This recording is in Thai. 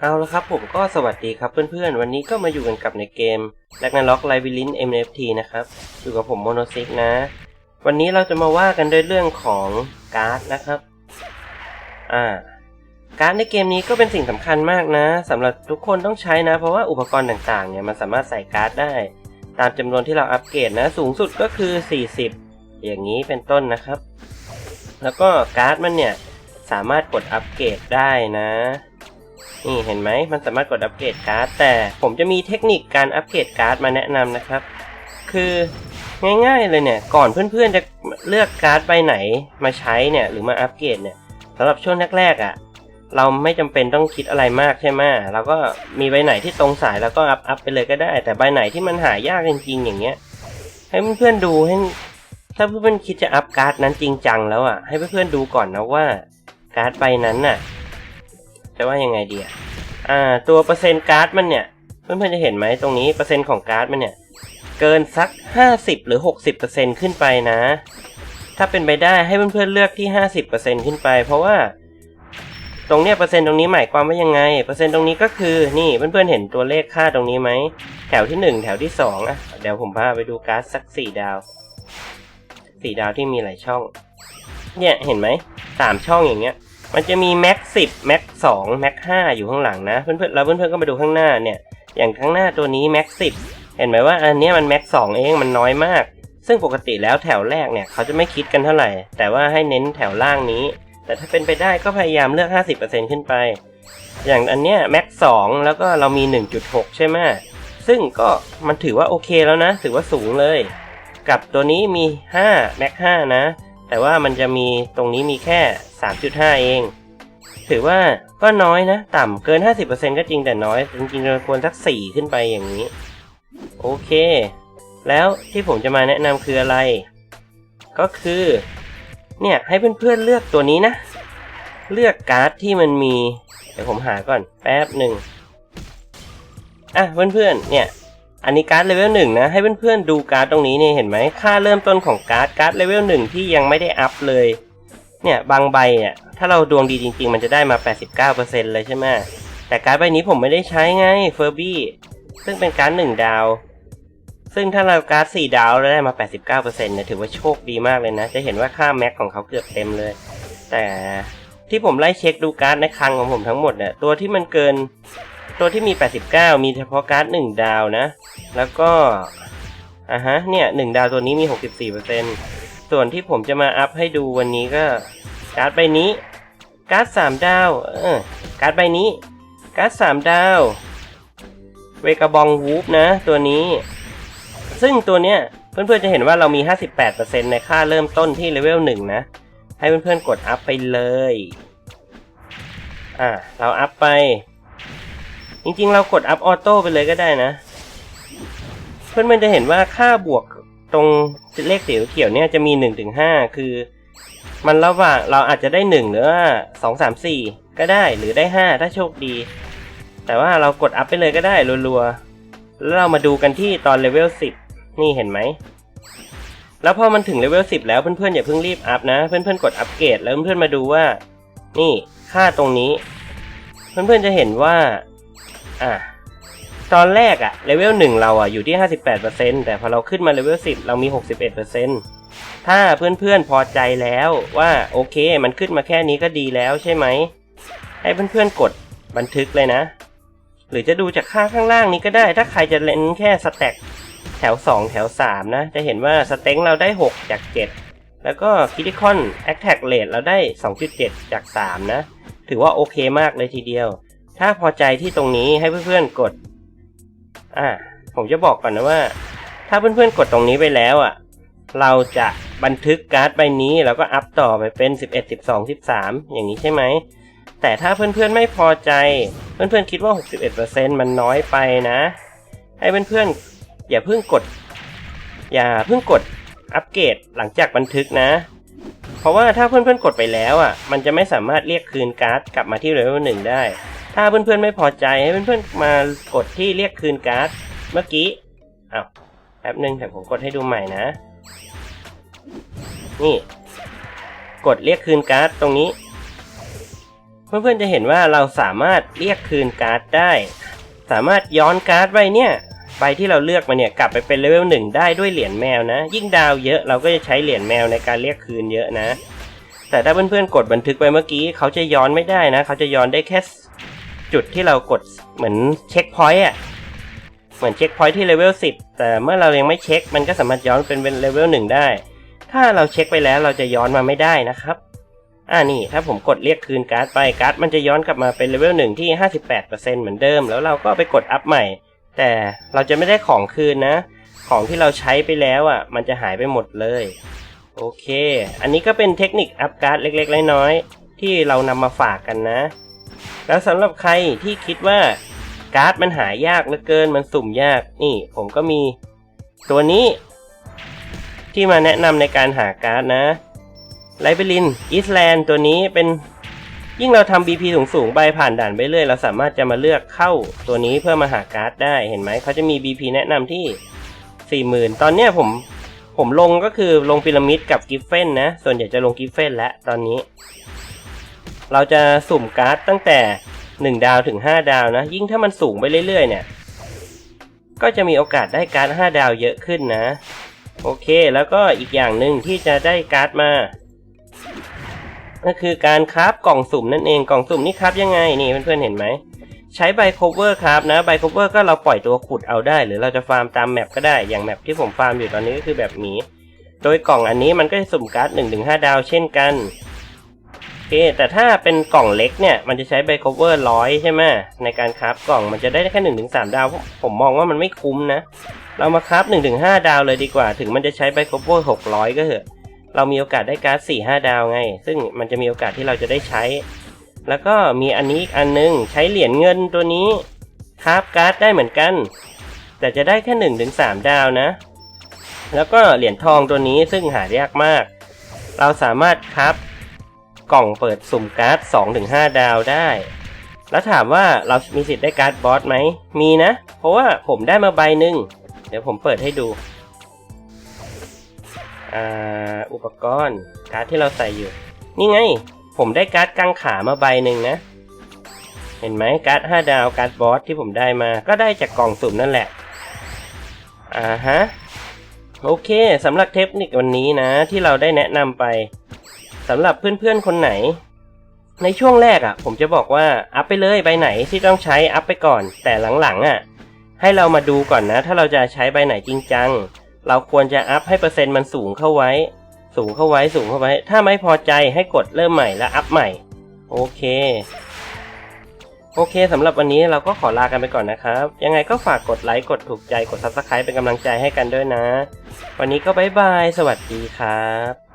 เอาละครับผมก็สวัสดีครับเพื่อนๆ วันนี้ก็มาอยู่กันกับในเกม r a g n a r o k l i v e l i n NFT นะครับ อยู่กับผมโมโนซิกนะ วันนี้เราจะมาว่ากันด้วยเรื่องของการ์ดนะครับ อ่า การ์ดในเกมนี้ก็เป็นสิ่งสำคัญมากนะสำหรับทุกคนต้องใช้นะ เพราะว่าอุปกรณ์ต่างๆเนี่ยมันสามารถใส่การ์ดได้ ตามจำนวนที่เราอัปเกรดนะ สูงสุดก็คือ 40 อย่างนี้เป็นต้นนะครับ แล้วก็การ์ดมันเนี่ยสามารถกดอัปเกรดได้นะ นี่เห็นไหมมันสามารถกดอัปเกรดการ์ด แต่ผมจะมีเทคนิคการอัปเกรดการ์ดมาแนะนำนะครับ คือง่ายๆเลยเนี่ยก่อนเพื่อนๆจะเลือกการ์ดใบไหนมาใช้เนี่ยหรือมาอัปเกรดเนี่ยสำหรับช่วงแรกๆอะ่ะเราไม่จำเป็นต้องคิดอะไรมากใช่ไหมเราก็มีใบไหนที่ตรงสายแล้วก็อัพอัพไปเลยก็ได้ แต่ใบไหนที่มันหายากจริงๆอย่างเงี้ย ให้เพื่อนๆดูให้ถ้าเพื่อนๆคิดจะอัพการ์ดนั้นจริงจังแล้วอะให้เพื่อนๆดูก่อนนะว่าการ์ดใบนั้นน่ะ จะว่ายังไงดีอะอ่าตัวเปอร์เซ็นต์การ์ดมันเนี่ย เพื่อนๆจะเห็นไหมตรงนี้เปอร์เซ็นต์ของการ์ดมันเนี่ย เกินสัก 50 หรือ 60%ขึ้นไปนะ ถ้าเป็นไปได้ให้เพื่อนๆเลือกที่ 50%ขึ้นไป เพราะว่า ตรงเนี้ยเปอร์เซ็นต์ตรงนี้หมายความว่ายังไง เปอร์เซ็นต์ตรงนี้ก็คือนี่เพื่อนๆเห็นตัวเลขค่าตรงนี้ไหมแถวที่ 1 แถวที่2อะเดี๋ยวผมพาไปดูการ์ดสัก 4 ดาว 4 ดาวที่มีหลายช่อง เนี่ยเห็นไหมสามช่องอย่างเงี้ย มันจะมีแม็กสิบแม็กสองแม็กห้าอยู่ข้างหลังนะ เพื่อนๆแล้วเพื่อนๆก็มาดูข้างหน้าเนี่ย อย่างข้างหน้าตัวนี้แม็กสิบเห็นไหมว่าอันนี้มันแม็กสองเองมันน้อยมาก ซึ่งปกติแล้วแถวแรกเนี่ยเขาจะไม่คิดกันเท่าไหร่ แต่ว่าให้เน้นแถวล่างนี้ แต่ถ้าเป็นไปได้ก็พยายามเลือก 50%ขึ้นไป อย่างอันเนี้ยแม็กสองแล้วก็เรามี 1.6 ใช่ไหมซึ่งก็มันถือว่าโอเคแล้วนะ ถือว่าสูงเลย กับตัวนี้มี5แม็ก5นะ แต่ว่ามันจะมีตรงนี้มีแค่ 3.5 เอง ถือว่าก็น้อยนะ ต่ำเกิน 50%ก็จริงแต่น้อย จริงๆเราควรสัก 4 ขึ้นไปอย่างนี้ โอเค แล้วที่ผมจะมาแนะนำคืออะไร ก็คือ เนี่ยให้เพื่อนๆเลือกตัวนี้นะ เลือกการ์ดที่มันมี เดี๋ยวผมหาก่อนแป๊บหนึ่งอะเพื่อนๆเนี่ย อันนี้การ์ดเลเวลหนึ่งนะ ให้เพื่อนๆดูการ์ดตรงนี้เนี่ยเห็นไหมค่าเริ่มต้นของการ์ดการ์ดเลเวลหนึ่งที่ยังไม่ได้อัพเลย เนี่ยบางใบเนี่ยถ้าเราดวงดีจริง ๆ มันจะได้มา 89%เลยใช่ไหมแต่การ์ดใบนี้ผมไม่ได้ใช้ไงเฟอร์บี้ซึ่งเป็นการ์ดหนึ่งดาว ซึ่งถ้าเราการ์ดสี่ดาวแล้วได้มา 89%เนี่ยถือว่าโชคดีมากเลยนะ จะเห็นว่าค่าแม็กของเขาเกือบเต็มเลย แต่ที่ผมไล่เช็คดูการ์ดในคลังของผมทั้งหมดเนี่ยตัวที่มันเกิน ตัวที่มี 89 มีเฉพาะการ์ดหนึ่งดาวนะ แล้วก็อะฮะเนี่ยหดาวตัวนี้มี 64%ส่วนที่ผมจะมาอัพให้ดูวันนี้ก็การ์ดใบนี้ การ์ดสามดาวเออการ์ดใบนี้ การ์ดสามดาวเวกาบองวูฟนะตัวนี้ ซึ่งตัวเนี้ยเพื่อนๆจะเห็นว่าเรามี 58%ในค่าเริ่มต้นที่เลเวล1นะ ให้เพื่อนๆกดอัพไปเลย อ่าเราอัพไป จริงๆ เรากดอัพออโต้ไปเลยก็ได้นะ เพื่อนๆจะเห็นว่าค่าบวกตรงเลขสีเขียวเนี่ยจะมี1นถึงหคือ มันระหว่างเราอาจจะได้ 1 หรือว่า2 3 4ก็ได้หรือได้ 5 ถ้าโชคดี แต่ว่าเรากดอัพไปเลยก็ได้รัวๆ แล้วเรามาดูกันที่ตอนเลเวล10 นี่เห็นไหม แล้วพอมันถึงเลเวล10 แล้วเพื่อนๆ อย่าเพิ่งรีบอัพนะ เพื่อนๆ กดอัปเกรดแล้วเพื่อนๆ มาดูว่า นี่ค่าตรงนี้ เพื่อนๆ จะเห็นว่า อะตอนแรกอะเลเวลหนึ่งเราอะอยู่ที่ 58%แต่พอเราขึ้นมาเลเวล10 เรามี 61%ถ้าเพื่อนๆพอใจแล้วว่าโอเคมันขึ้นมาแค่นี้ก็ดีแล้วใช่ไหม ให้เพื่อนๆกดบันทึกเลยนะ หรือจะดูจากค่าข้างล่างนี้ก็ได้ ถ้าใครจะเล่นแค่สแต็กแถว 2 แถว 3 นะ จะเห็นว่าสเต็งเราได้ 6 จาก 7 แล้วก็คิติคอนแอคแท็กเลทเราได้ 2.7 จาก 3 นะ ถือว่าโอเคมากเลยทีเดียว ถ้าพอใจที่ตรงนี้ให้เพื่อนๆกด อ่า ผมจะบอกก่อนนะว่า ถ้าเพื่อนๆกดตรงนี้ไปแล้วอะ เราจะบันทึกการ์ดใบนี้แล้วก็อัพต่อไปเป็น 11 12 13 อย่างนี้ใช่ไหม แต่ถ้าเพื่อนๆไม่พอใจ เพื่อนๆคิดว่า 61%มันน้อยไปนะ ให้เพื่อนๆอย่าเพิ่งกด อย่าเพิ่งกดอัปเกรดหลังจากบันทึกนะ เพราะว่าถ้าเพื่อนๆกดไปแล้วอะ มันจะไม่สามารถเรียกคืนการ์ดกลับมาที่เลเวลหนึ่งได้ ถ้าเพื่อนๆไม่พอใจให้เพื่อนๆมากดที่เรียกคืนการ์ดเมื่อกี้อ้าวแป๊บนึงแต่ผมกดให้ดูใหม่นะ นี่ กดเรียกคืนการ์ดตรงนี้ เพื่อนๆจะเห็นว่าเราสามารถเรียกคืนการ์ดได้ สามารถย้อนการ์ดใบเนี่ยใบที่เราเลือกมาเนี่ยกลับไปเป็นเลเวลหนึ่งได้ด้วยเหรียญแมวนะ ยิ่งดาวเยอะเราก็จะใช้เหรียญแมวในการเรียกคืนเยอะนะ แต่ถ้าเพื่อนๆกดบันทึกไปเมื่อกี้ เขาจะย้อนไม่ได้นะ เขาจะย้อนได้แค่ จุดที่เรากดเหมือนเช็คพอยต์อะ เหมือนเช็คพอยต์ที่เลเวล10 แต่เมื่อเรายังไม่เช็ค มันก็สามารถย้อนเป็นเลเวลหนึ่งได้ ถ้าเราเช็คไปแล้วเราจะย้อนมาไม่ได้นะครับ อ่านี่ถ้าผมกดเรียกคืนการ์ดไปการ์ดมันจะย้อนกลับมาเป็นเลเวลหนึ่งที่ 58%เหมือนเดิม แล้วเราก็ไปกดอัพใหม่ แต่เราจะไม่ได้ของคืนนะ ของที่เราใช้ไปแล้วอะ มันจะหายไปหมดเลย โอเค อันนี้ก็เป็นเทคนิคอัพการ์ดเล็กๆน้อยๆที่เรานำมาฝากกันนะ แล้วสำหรับใครที่คิดว่าการ์ดมันหายากเหลือเกินมันสุ่มยากนี่ผมก็มีตัวนี้ ที่มาแนะนำในการหาการ์ดนะไลเบลินอีสแลนด์ตัวนี้เป็นยิ่งเราทำ BP สูงสูงไปผ่านด่านไปเรื่อยเราสามารถจะมาเลือกเข้าตัวนี้เพื่อมาหาการ์ดได้เห็นไหมเขาจะมี BP แนะนำที่ 40,000 ตอนเนี้ยผมผมลงก็คือลงพีระมิดกับกิฟเฟนนะ ส่วนใหญ่จะลงกิฟเฟนแล้วตอนนี้ เราจะสุ่มการ์ดตั้งแต่ 1 ดาวถึง 5 ดาวนะ ยิ่งถ้ามันสูงไปเรื่อยๆเนี่ย ก็จะมีโอกาสได้การ์ด 5 ดาวเยอะขึ้นนะ โอเค แล้วก็อีกอย่างหนึ่งที่จะได้การ์ดมา ก็คือการคราฟกล่องสุ่มนั่นเอง กล่องสุ่มนี่คราฟยังไง นี่เพื่อนๆเห็นไหม ใช้ใบโคเวอร์ครับนะ ใบโคเวอร์ก็เราปล่อยตัวขุดเอาได้ หรือเราจะฟาร์มตามแมปก็ได้ อย่างแมปที่ผมฟาร์มอยู่ตอนนี้ก็คือแบบหมีโดยกล่องอันนี้มันก็จะสุ่มการ์ด1-5 ดาว เช่นกัน เค แต่ถ้าเป็นกล่องเล็กเนี่ย มันจะใช้ใบโคเวอร์ร้อยใช่ไหมในการคราฟกล่องมันจะได้แค่1-3ดาว ผมมองว่ามันไม่คุ้มนะ เรามาคราฟ1-5ดาวเลยดีกว่า ถึงมันจะใช้ใบโคเวอร์600ก็เถอะ เรามีโอกาสได้การ์ด4-5ดาวไง ซึ่งมันจะมีโอกาสที่เราจะได้ใช้ แล้วก็มีอันนี้อีกอันนึงใช้เหรียญเงินตัวนี้คราฟการ์ดได้เหมือนกัน แต่จะได้แค่1-3ดาวนะ แล้วก็เหรียญทองตัวนี้ซึ่งหายากมาก เราสามารถคราฟ กล่องเปิดสุ่มการ์ด2-5ดาวได้ แล้วถามว่าเรามีสิทธิ์ได้การ์ดบอสไหม มีนะ เพราะว่าผมได้มาใบหนึ่ง เดี๋ยวผมเปิดให้ดู อ่า อุปกรณ์การ์ดที่เราใส่อยู่ นี่ไง ผมได้การ์ดกังขามาใบหนึ่งนะ เห็นไหมการ์ด5ดาวการ์ดบอสที่ผมได้มา ก็ได้จากกล่องสุ่มนั่นแหละ อ่าฮะ โอเคสำหรับเทคนิควันนี้นะ ที่เราได้แนะนำไป สำหรับเพื่อนๆคนไหน ในช่วงแรกอะ่ะ ผมจะบอกว่าอัพไปเลยใบไหนที่ต้องใช้อัพไปก่อน แต่หลังๆอะ่ะ ให้เรามาดูก่อนนะ ถ้าเราจะใช้ใบไหนจริงจังเราควรจะอัพให้เปอร์เซ็นต์มันสูงเข้าไว้ สูงเข้าไว้สูงเข้าไว้ ถ้าไม่พอใจให้กดเริ่มใหม่และอัพใหม่ โอเคโอเคสำหรับวันนี้เราก็ขอลากันไปก่อนนะครับ ยังไงก็ฝากกดไลค์ กดถูกใจ กด subscribe เป็นกำลังใจให้กันด้วยนะ วันนี้ก็บ๊ายบาย สวัสดีครับ